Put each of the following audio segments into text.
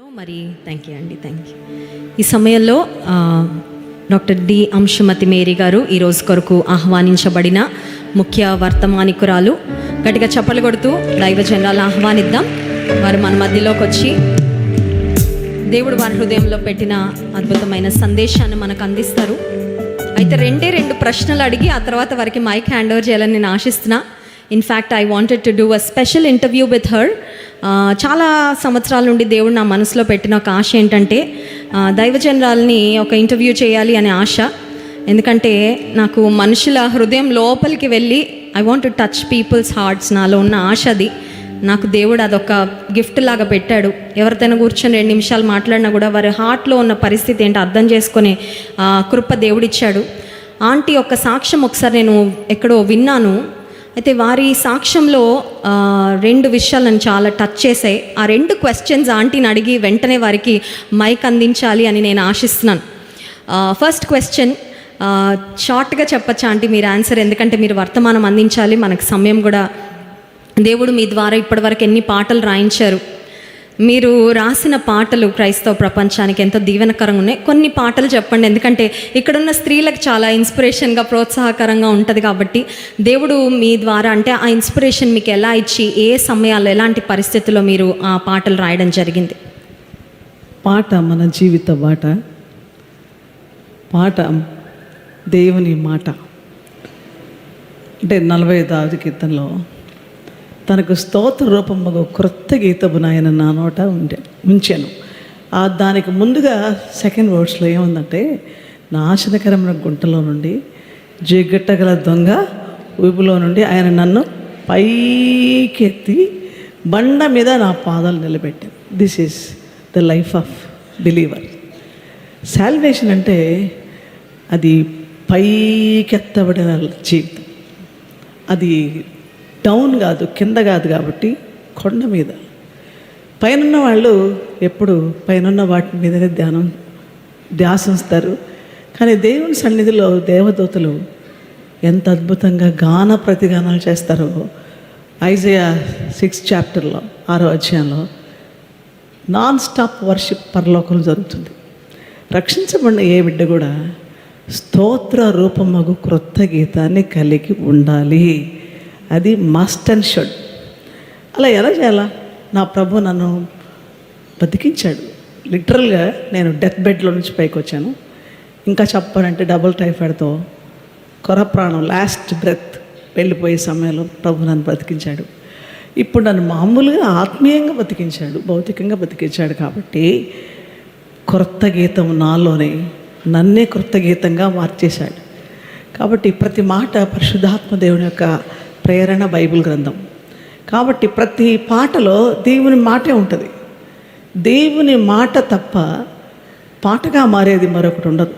మరి thank you అండి thank you ఈ సమయంలో డాక్టర్ డి అంశుమతి మేరీ గారు ఈరోజు కొరకు ఆహ్వానించబడిన ముఖ్య వర్తమానికురాలు. గట్టిగా చప్పలు కొడుతూ దైవ జనాలు ఆహ్వానిద్దాం. వారు మన మధ్యలోకి వచ్చి దేవుడు వారి హృదయంలో పెట్టిన అద్భుతమైన సందేశాన్ని మనకు అందిస్తారు. అయితే రెండే రెండు ప్రశ్నలు అడిగి ఆ తర్వాత వారికి మైక్ హ్యాండ్ ఓవర్ చేయాలని నేను ఆశిస్తున్నా. In fact I wanted to do a special interview with her చాలా సంవత్సరాల నుండి దేవుడు నా మనసులో పెట్టిన ఒక ఆశ ఏంటంటే దైవజనరాల్ని ఒక ఇంటర్వ్యూ చేయాలి అనే ఆశ. ఎందుకంటే నాకు మనుషుల హృదయం లోపలికి వెళ్ళి I want to touch people's hearts నాలో ఉన్న ఆశ అది. నాకు దేవుడు అదొక గిఫ్ట్ లాగా పెట్టాడు. ఎవరితోనైనా కూర్చొని రెండు నిమిషాలు మాట్లాడినా కూడా వారి హార్ట్లో ఉన్న పరిస్థితి ఏంటో అర్థం చేసుకునే కృప దేవుడిచ్చాడు. ఆంటీ యొక్క సాక్ష్యం ఒకసారి నేను ఎక్కడో విన్నాను. అయితే వారి సాక్ష్యంలో రెండు విషయాలు నన్ను చాలా టచ్ చేసాయి ఆ రెండు క్వశ్చన్స్ ఆంటీని అడిగి వెంటనే వారికి మైక్ అందించాలి అని నేను ఆశిస్తున్నాను. ఫస్ట్ క్వశ్చన్ షార్ట్గా చెప్పచ్చా ఆంటీ మీరు ఆన్సర్ ఎందుకంటే మీరు వర్తమానం అందించాలి మనకు సమయం కూడా. దేవుడు మీ ద్వారా ఇప్పటివరకు ఎన్ని పాటలు రాయించారు? మీరు రాసిన పాటలు క్రైస్తవ ప్రపంచానికి ఎంతో దీవెనకరంగా ఉన్నాయి. కొన్ని పాటలు చెప్పండి. ఎందుకంటే ఇక్కడున్న స్త్రీలకు చాలా ఇన్స్పిరేషన్గా ప్రోత్సాహకరంగా ఉంటుంది కాబట్టి దేవుడు మీ ద్వారా అంటే ఆ ఇన్స్పిరేషన్ మీకు ఎలా ఇచ్చి ఏ సమయాల్లో ఎలాంటి పరిస్థితుల్లో మీరు ఆ పాటలు రాయడం జరిగింది? పాట మన జీవిత బాట పాట దేవుని మాట. అంటే నలభై ఐదు కీర్తనలో తనకు స్తోత్ర రూపము క్రొత్త గీతపు నాయన నా నోట ఉండే ఉంచాను. ఆ దానికి ముందుగా సెకండ్ వర్డ్స్లో ఏముందంటే నాశనకరమైన గుంటలో నుండి జిగట్టగల దొంగ ఊపిలో నుండి ఆయన నన్ను పైకెత్తి బండ మీద నా పాదాలు నిలబెట్టాను this is the life of believer salvation అంటే అది పైకెత్తబడిన జీవితం. అది డౌన్ కాదు కింద కాదు కాబట్టి కొండ మీద. పైనున్న వాళ్ళు ఎప్పుడు పైనున్న వాటి మీదనే ధ్యానం ధ్యాస కానీ దేవుని సన్నిధిలో దేవదూతలు ఎంత అద్భుతంగా గాన ప్రతిగానాలు చేస్తారో ఐజయా సిక్స్ చాప్టర్లో ఆరో అధ్యాయంలో నాన్ స్టాప్ వర్షిప్ పరలోకంలో జరుగుతుంది. రక్షించబడిన ఏ బిడ్డ కూడా స్తోత్ర రూపమగు క్రొత్త గీతాన్ని కలిగి ఉండాలి. అది మస్ట్ అండ్ షుడ్ అలా ఎలా చేయాలా? నా ప్రభు నన్ను బతికించాడు. లిటరల్గా నేను డెత్ బెడ్లో నుంచి పైకి వచ్చాను. ఇంకా చెప్పాలంటే డబుల్ టైఫాయిడ్తో కొర ప్రాణం లాస్ట్ బ్రెత్ వెళ్ళిపోయే సమయంలో ప్రభు నన్ను బతికించాడు. ఇప్పుడు నన్ను మామూలుగా ఆత్మీయంగా బతికించాడు భౌతికంగా బతికించాడు కాబట్టి క్రొత్త గీతం నాలోనే నన్నే క్రొత్త గీతంగా మార్చేశాడు. కాబట్టి ప్రతి మాట పరిశుద్ధాత్మ దేవుని యొక్క ప్రేరణ బైబిల్ గ్రంథం. కాబట్టి ప్రతి పాటలో దేవుని మాటే ఉంటుంది. దేవుని మాట తప్ప పాటగా మారేది మరొకటి ఉండదు.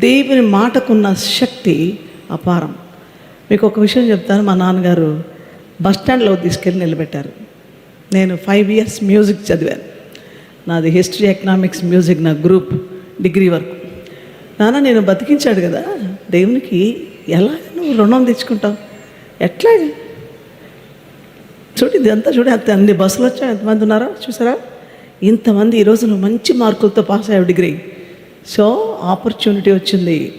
దేవుని మాటకున్న శక్తి అపారం. మీకు ఒక విషయం చెప్తాను. మా నాన్నగారు బస్ స్టాండ్లో తీసుకెళ్ళి నిలబెట్టారు. నేను ఫైవ్ ఇయర్స్ మ్యూజిక్ చదివాను. నాది హిస్టరీ ఎకనామిక్స్ మ్యూజిక్ నా గ్రూప్ డిగ్రీ వరకు. నాన్న నేను బతికించాడు కదా. దేవునికి ఎలా నువ్వు రుణం తెచ్చుకుంటావు? ఎట్లా చూడు ఇదంతా చూడు అంత అన్ని బస్సులు వచ్చా ఎంతమంది ఉన్నారా చూసారా? ఇంతమంది ఈ రోజున మంచి మార్కులతో పాస్ అయ్యావు డిగ్రీ. సో ఆపర్చునిటీ వచ్చింది.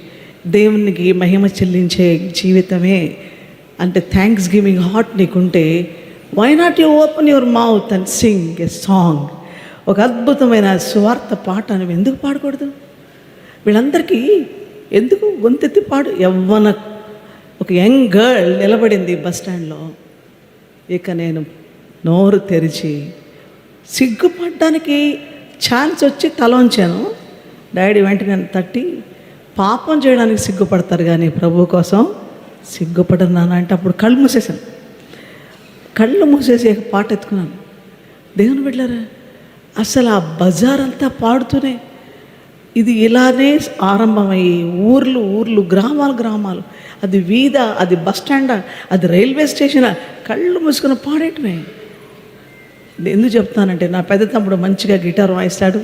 దేవునికి మహిమ చెల్లించే జీవితమే. అంటే థ్యాంక్స్ గివింగ్ హార్ట్ నీకుంటే why not you open your mouth and sing a song ఒక అద్భుతమైన స్వార్థ పాట నువ్వు ఎందుకు పాడకూడదు? వీళ్ళందరికీ ఎందుకు గొంతెత్తి పాడు? యవ్వన ఒక యంగ్ గర్ల్ నిలబడింది బస్ స్టాండ్లో. ఇక నేను నోరు తెరిచి సిగ్గుపడడానికి ఛాన్స్ వచ్చి తల ఉంచాను డాడీ వెంటనే తట్టి పాపం చేయడానికి సిగ్గుపడతారు కానీ ప్రభు కోసం సిగ్గుపడరు నాన్న అంటే అప్పుడు కళ్ళు మూసేశాను. కళ్ళు మూసేసి పాట ఎత్తుకున్నాను. దేవుని బిడ్డారా అసలు ఆ బజార్ అంతా పాడుతూనే ఇది ఇలానే ఆరంభమయ్యి ఊర్లు ఊర్లు గ్రామాలు గ్రామాలు. అది వీధ అది బస్ స్టాండ్ అది రైల్వే స్టేషనా? కళ్ళు మూసుకుని పాడేటమే. నేను ఎందుకు చెప్తానంటే నా పెద్ద తమ్ముడు మంచిగా గిటార్ వాయిస్తాడు.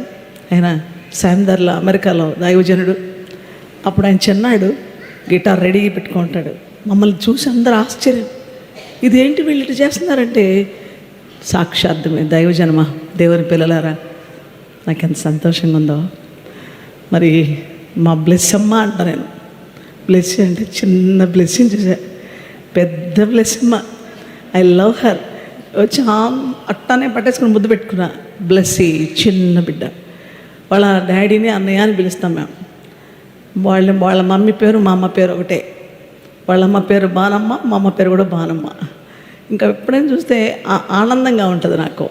ఆయన శాందర్లో అమెరికాలో దైవజనుడు. అప్పుడు ఆయన చిన్నాడు గిటార్ రెడీ పెట్టుకుంటాడు. మమ్మల్ని చూసి అందరూ ఆశ్చర్యం. ఇదేంటి వీళ్ళు ఇటు చేస్తున్నారంటే సాక్షార్థమే దైవజనమ దేవుని పిల్లలారా నాకు ఎంత సంతోషంగా ఉందో. మరి మా బ్లెస్ అమ్మ అంట నేను. బ్లెస్ అంటే చిన్న బ్లెస్సింగ్ చూసా పెద్ద బ్లెస్ అమ్మ. ఐ లవ్ హర్ వచ్చి అట్టానే పట్టేసుకుని ముద్దు పెట్టుకున్నా. బ్లెస్సి చిన్న బిడ్డ. వాళ్ళ డాడీని అన్నయ్య అని పిలుస్తాం మేము. వాళ్ళ వాళ్ళ మమ్మీ పేరు మా అమ్మ పేరు ఒకటే. వాళ్ళ అమ్మ పేరు బానమ్మ మా అమ్మ పేరు కూడా బానమ్మ ఇంకా ఎప్పుడైనా చూస్తే ఆనందంగా ఉంటుంది నాకు.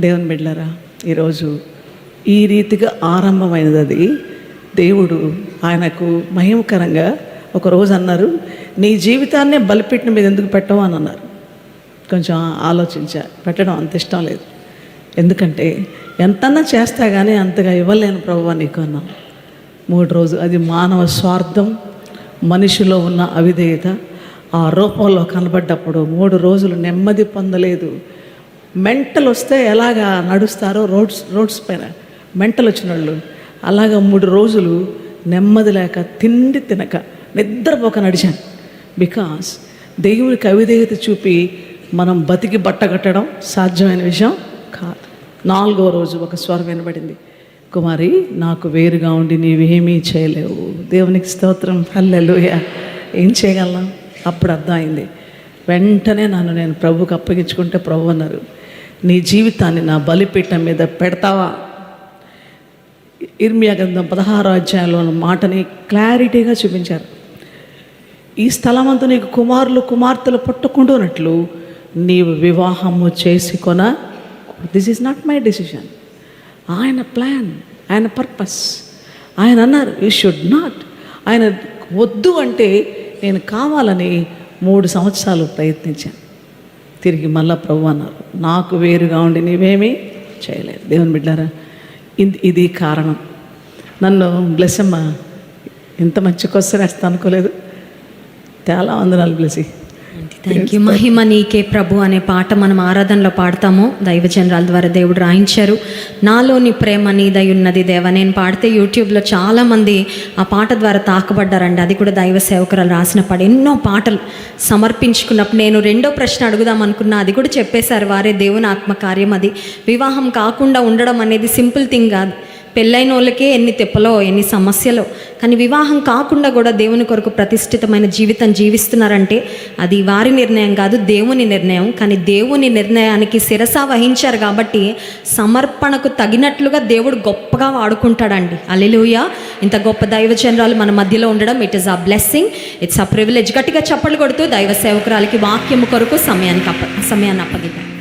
దేవుని బిడ్డలారా ఈరోజు ఈ రీతిగా ఆరంభమైనది అది దేవుడు ఆయనకు మహిమకరంగా ఒక రోజు అన్నారు నీ జీవితాన్నే బలిపెట్టిన మీద ఎందుకు పెట్టవు? అని అన్నారు. కొంచెం ఆలోచించా పెట్టడం అంత ఇష్టం లేదు. ఎందుకంటే ఎంతన్నా చేస్తా కానీ అంతగా ఇవ్వలేను ప్రభు నీకు అన్నాను మూడు రోజు అది మానవ స్వార్థం మనిషిలో ఉన్న అవిధేయత ఆ రూపంలో కనబడ్డప్పుడు మూడు రోజులు నెమ్మది పొందలేదు. మెంటలు వస్తే ఎలాగా నడుస్తారో రోడ్స్ రోడ్స్ పైన మెంటలు వచ్చిన వాళ్ళు అలాగా మూడు రోజులు నెమ్మది లేక తిండి తినక నిద్రపోక నడిచాను. బికాస్ దేవునికి అవిధేయత చూపి మనం బతికి బట్ట కట్టడం సాధ్యమైన విషయం కాదు. నాలుగో రోజు ఒక స్వరం వినబడింది. కుమారి నాకు వేరుగా ఉండి నీవేమీ చేయలేవు. దేవునికి స్తోత్రం. హల్లెలూయ. ఏం చేయగలనా అప్పుడు అర్థమైంది. వెంటనే నన్ను నేను ప్రభువుకి అప్పగించుకుంటే ప్రభు అన్నారు. నీ జీవితాన్ని నా బలిపీఠం మీద పెడతావా? ఇర్మియా గ్రంథం పదహారో అధ్యాయంలో ఉన్న మాటని క్లారిటీగా చూపించారు. ఈ స్థలమంతా నీకు కుమారులు కుమార్తెలు పట్టుకుంటున్నట్లు నీవు వివాహము చేసి కొన this is not my decision ఆయన ప్లాన్ ఆయన పర్పస్. ఆయన అన్నారు యూ షుడ్ నాట్ ఆయన వద్దు అంటే నేను కావాలని మూడు సంవత్సరాలు ప్రయత్నించాను. తిరిగి మళ్ళా ప్రభు అన్నారు నాకు వేరుగా ఉండి నీవేమీ చేయలేదు. దేవుని బిడ్డారా ఇది ఇది కారణం. నన్ను బ్లెస్సమ్మ ఇంత మంచి క్వశ్చన్ వేస్తా అనుకోలేదు. చాలా వందనాలు బ్లెస్సీ. థ్యాంక్ యూ మహిమ నీకే ప్రభు అనే పాట మనం ఆరాధనలో పాడతాము. దైవజనరాల ద్వారా దేవుడు రాయించారు. నాలోని ప్రేమ నీదై ఉన్నది దేవ. నేను పాడితే యూట్యూబ్లో చాలామంది ఆ పాట ద్వారా తాకబడ్డారండి. అది కూడా దైవ సేవకురాలు రాసిన పాట. ఎన్నో పాటలు సమర్పించుకున్నప్పుడు నేను రెండో ప్రశ్న అడుగుదాం అనుకున్నా. అది కూడా చెప్పేశారు. వారే దేవుని ఆత్మకార్యం అది. వివాహం కాకుండా ఉండడం అనేది సింపుల్ థింగ్ కాదు. పెళ్ళైన వాళ్ళకే ఎన్ని తిప్పలో ఎన్ని సమస్యలో. కానీ వివాహం కాకుండా కూడా దేవుని కొరకు ప్రతిష్ఠితమైన జీవితం జీవిస్తున్నారంటే అది వారి నిర్ణయం కాదు దేవుని నిర్ణయం. కానీ దేవుని నిర్ణయానికి శిరస వహించారు కాబట్టి సమర్పణకు తగినట్లుగా దేవుడు గొప్పగా వాడుకుంటాడండి. అలెలుయ ఇంత గొప్ప దైవచంద్రాలు మన మధ్యలో ఉండడం it is a blessing it's a privilege గట్టిగా చప్పలు కొడుతూ దైవ సేవకురాలకి వాక్యము కొరకు సమయానికి అప్ప సమయాన్ని అప్పగిద్దాం.